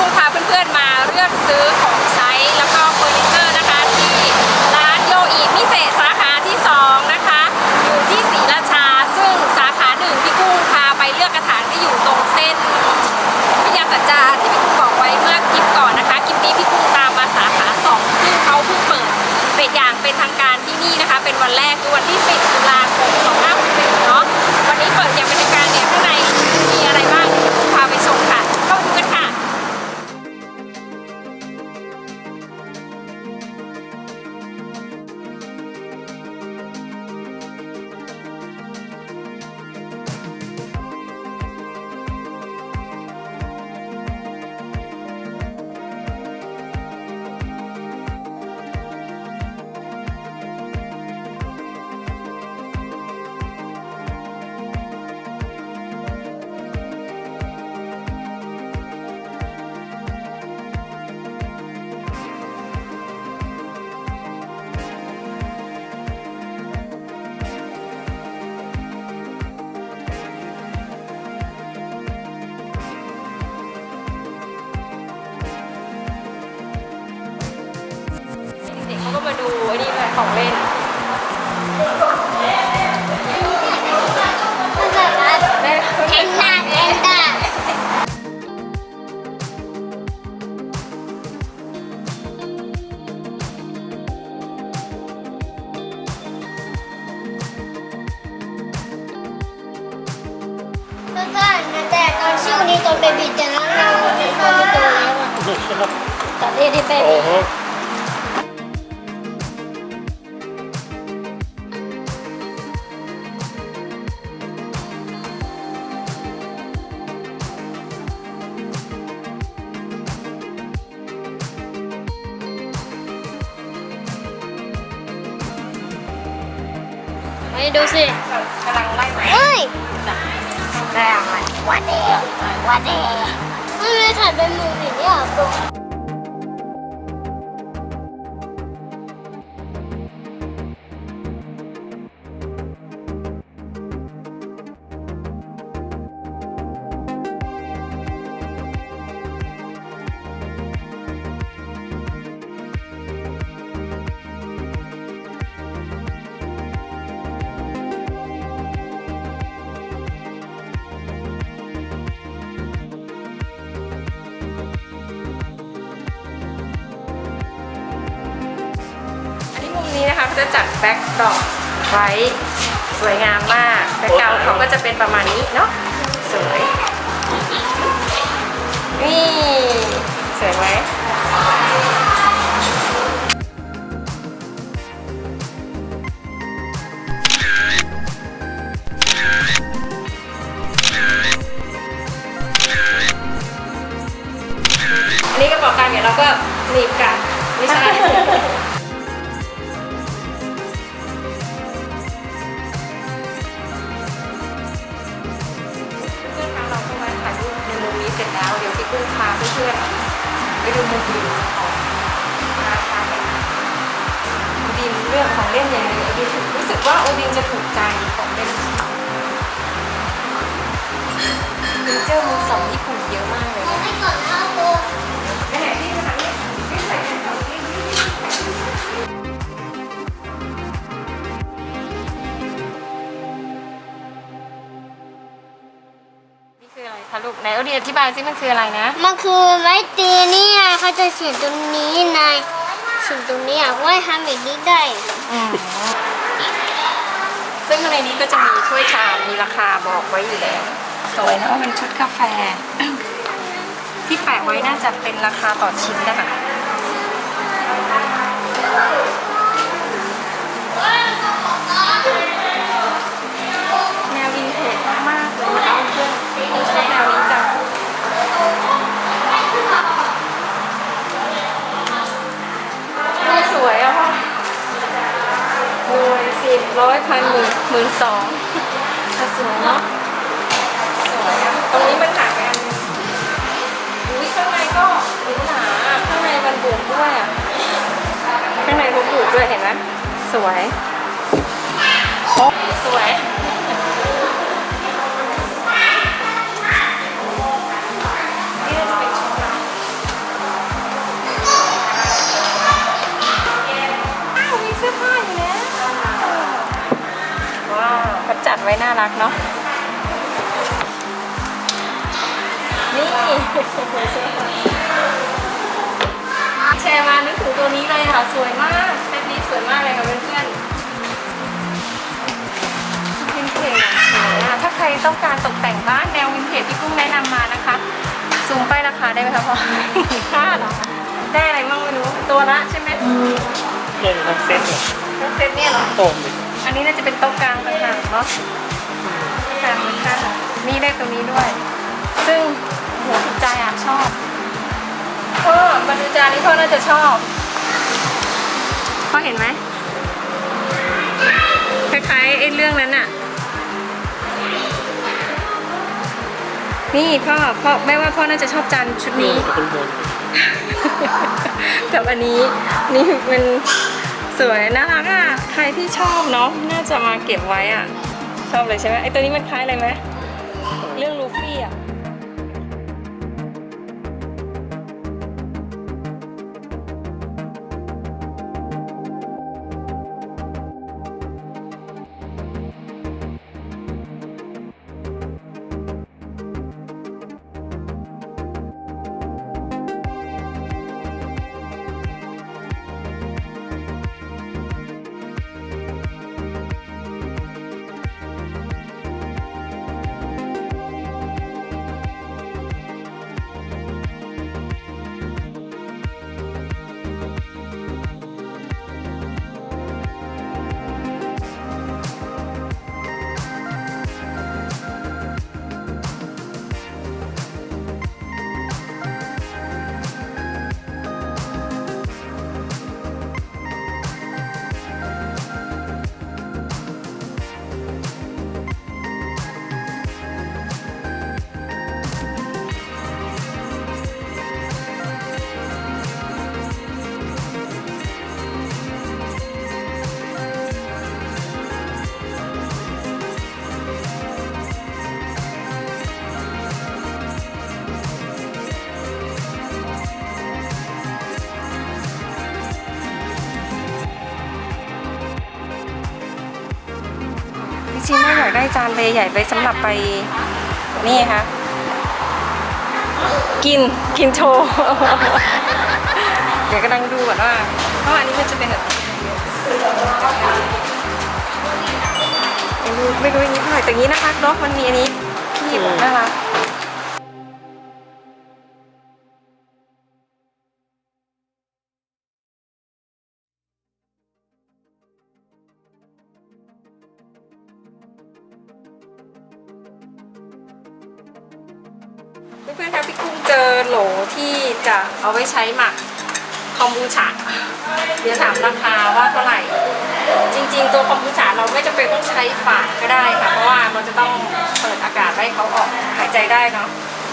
กุ้งพาเพื่อนๆมาเลือกซื้อของใช้แล้วก็เฟอร์นิเจอร์นะคะ ที่ร้านโยอีพิเศษสาขาที่ 2 นะคะ อยู่ที่ศรีราชา ซึ่งสาขาหนึ่งพี่กุ้งพาไปเลือกกระถางที่อยู่ตรงเส้นวิยาสัจจาที่พี่กุ้งบอกไว้เมื่อคลิปก่อนนะคะคลิปนี้พี่กุ้งตามมาสาขาสองซึ่งเขาเพิ่งเปิดเป็นอย่างเป็นทางการที่นี่นะคะ เป็นวันแรกคือวันที่10ตุลา ของเล่นแม่แพนด้าแพนด้าเพื่อนๆแต่ตอนชื่อนี้ตอนเบบีแต่นั้นเราตอนนี้โตแล้วอะตอนนี้ที่เบบีไปดูสิกำลังไล่ไหมเฮ้ยได้อะไรวันเดย์วันเดย์ไม่ได้ถ่ายเป็นมือถือเนี่ยต มุมนี้นะคะเขาจะจัดแบ็กดรอปไว้สวยงามมากแบ็กกราวด์เขาก็จะเป็นประมาณนี้เนาะสวยนี่สวยไหม เพิ่งพาเพื่อนๆไปดูมุมวิวของร้านค้ากันโอดินเรื่องของเล่นอย่างหนึงโอดินรู้สึกว่าโอดินจะถูกใจของเล่นเฟอร์นิเจอร์มือสองญี่ปุ่นเยอะมากเลย คืออะไรคะลูกไหนโอดินอธิบายซิมันคืออะไรนะ มันคือไม้ตีเนี่ยเขาจะเขียนตรงนี้นายเขียนตรงนี้อะว่าทำแบบนี้ได้ ซึ่งข้างในนี้ก็จะมีถ้วยชามมีราคาบอกไว้อยู่แล้ว สวยนะว่าเป็นชุดกาแฟ ที่แปะไว้น่าจะเป็นราคาต่อชิ้นนะคะ ร้อยพันหมื่นหมื่นสองก็สวยเนาะสวยอะตรงนี้มันหนักไปอันนึงอุ้ยข้างในก็หรูหนาข้างในมันบุกด้วยอะข้างในมันบุกด้วยเห็นไหมสวย สวย ว้น่ารักเนาะนี่แชร์มานึกถึงตัวนี้เลยค่ะ สวยมากเซตนี้สวยมากเลยค่ะเพื่อนๆวินเทจสวยอะถ้าใครต้องการตกแต่งบ้านแนววินเทจที่กุ้งแนะนำมานะคะซูมไปราคาได้ไหมคะพ่อค่าเหรอได้อะไรบ้างไม่รู้ตัวละใช่ไหมเล่นทั้งเซ็ตเนี่ยทั้งเซตเนี่ยเหรอโต้มดิ อันนี้น่าจะเป็นโต๊ะกลางต่างหากเนาะกลางมันค่ะนี่ได้ตรงนี้ด้วย ซึ่งหัวถูกใจอะชอบพ่อบรรจุจานนี้พ่อน่าจะชอบพ่อเห็นไหมคล้ายๆไอ้เรื่องนั้นอะนี่พ่อพ่อแม่ว่าพ่อน่าจะชอบจานชุดนี่นี้คุณบนกับอันนี้ นี่มัน สวยน่ารักอะ ใครที่ชอบเนาะน่าจะมาเก็บไว้อะ ชอบเลยใช่ไหมไอตัวนี้มันคล้ายอะไรไหมเรื่องลูฟี่อะ จานใบใหญ่ไปสำหรับไปนี่ค่ะกินกินโชว์เดี๋ยวกำลังดูก่อนว่าเพราะอันนี้มันจะเป็นแบบไม่รู้ไม่รู้อันนี้เท่าไหร่แต่นี้นะคะเนาะมันมีอันนี้ที่น่ารัก พื่อนๆคะพี่กุ้งเจอโหลที่จะเอาไว้ใช้หมักคอมบูชาเดี๋ยวถามราคาว่าเท่าไหร่ จริง ๆ ตัวคอมพิวชาเราไม่จำเป็นต้องใช้ฝาก็ได้ค่ะ เพราะว่ามันจะต้องเปิดอากาศให้เขาออกหายใจได้เนาะ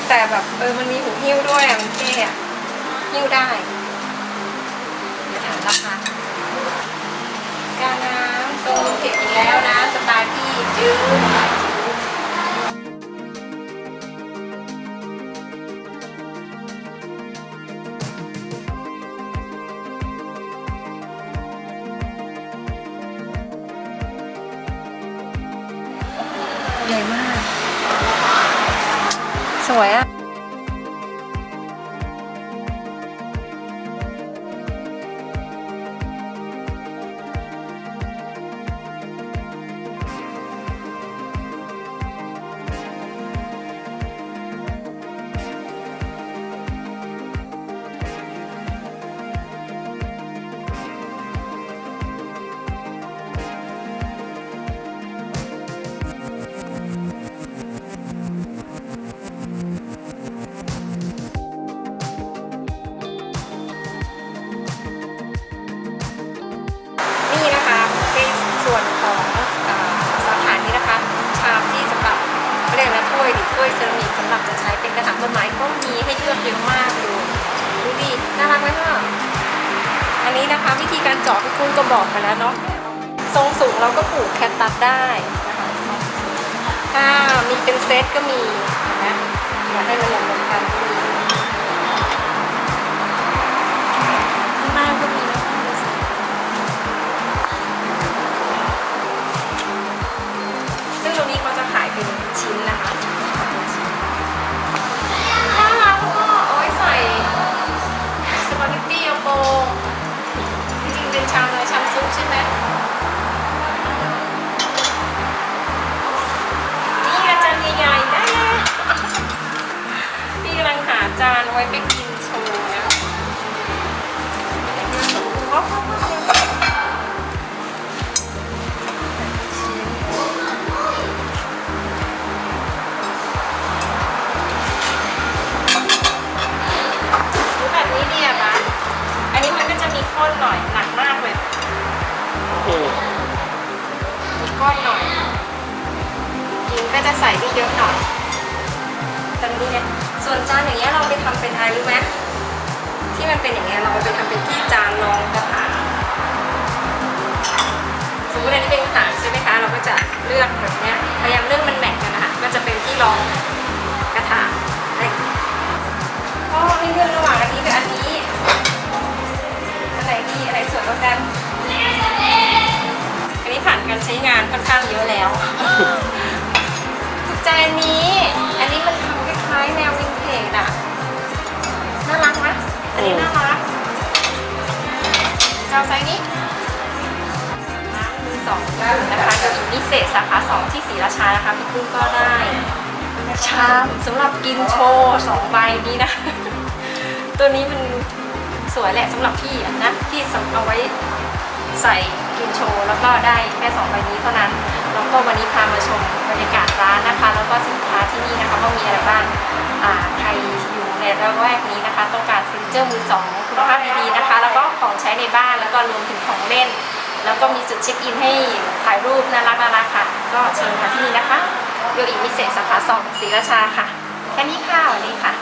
แต่แบบเออมันมีหูหิ้วด้วยอะมันเท่อะหิ้วได้เดี๋ยวถามราคาการน้ำทรงเก็บอีกแล้วนะสไตล์พี่จื้อ สวย คุณก็บอกไปแล้วเนาะทรงสูงเราก็ปลูกแคตตัสได้นะคะถ้ามีเป็นเซตก็มีนะอยากให้มันรวมๆกัน ว้ไปกินโชว์นะโอ้โหรู้แบบนี้ดีอะปะอันนี้มันก็จะมีข้นหน่อยหนักมากเลยอืมมีก้อนหน่อยยิงก็จะใส่ได้เยอะหน่อยตรงนี้เนี่ย ส่วนจานอย่างเงี้ยเราไปทำเป็นอะไรรู้ไหมที่มันเป็นอย่างเงี้ยเราเอาไปทำเป็นที่จานรองกระถางสมมติอันนี้เป็นกระถางใช่ไหมคะเราก็จะเลือกแบบเนี้ยพยายามเลือกมันแมทกันนะคะก็จะเป็นที่รองกระถางอะไรก็ไม่เลือกระหว่างอันนี้กับอันนี้อันไหนดีอันไหนสวยกว่ากันอันนี้ผ่านการใช้งานค่อนข้างเยอะแล้วถูกใจอันนี้ นี้น่ารักเจ้าไซส์นี้มือสองนะคะโดยอินิเศษสาขาสองที่ศรีราชานะคะพี่กุ้งก็ได้ชามสำหรับกินโชว์สองใบนี้นะ ตัวนี้มันสวยแหละสำหรับพี่นะที่สเอาไว้ใส่กินโชว์แล้วก็ได้แค่สองใบนี้เท่านั้นแล้วก็วันนี้พามาชมบรรยากาศร้านนะคะ แล้วก็สินค้าที่นี่นะคะว่ามีอะไรบ้างใครอยู่ ระแวกนี้นะคะ ต้องการเฟอร์นิเจอร์มือสองคุณภาพดีๆนะคะ แล้วก็ของใช้ในบ้านแล้วก็รวมถึงของเล่น แล้วก็มีจุดเช็คอินให้ถ่ายรูปน่ารักน่ารักค่ะ ก็เชิญมาที่นี่นะคะโยอิมิเซสสาขาสองศรีราชาค่ะ แค่นี้ค่ะวันนี้ค่ะ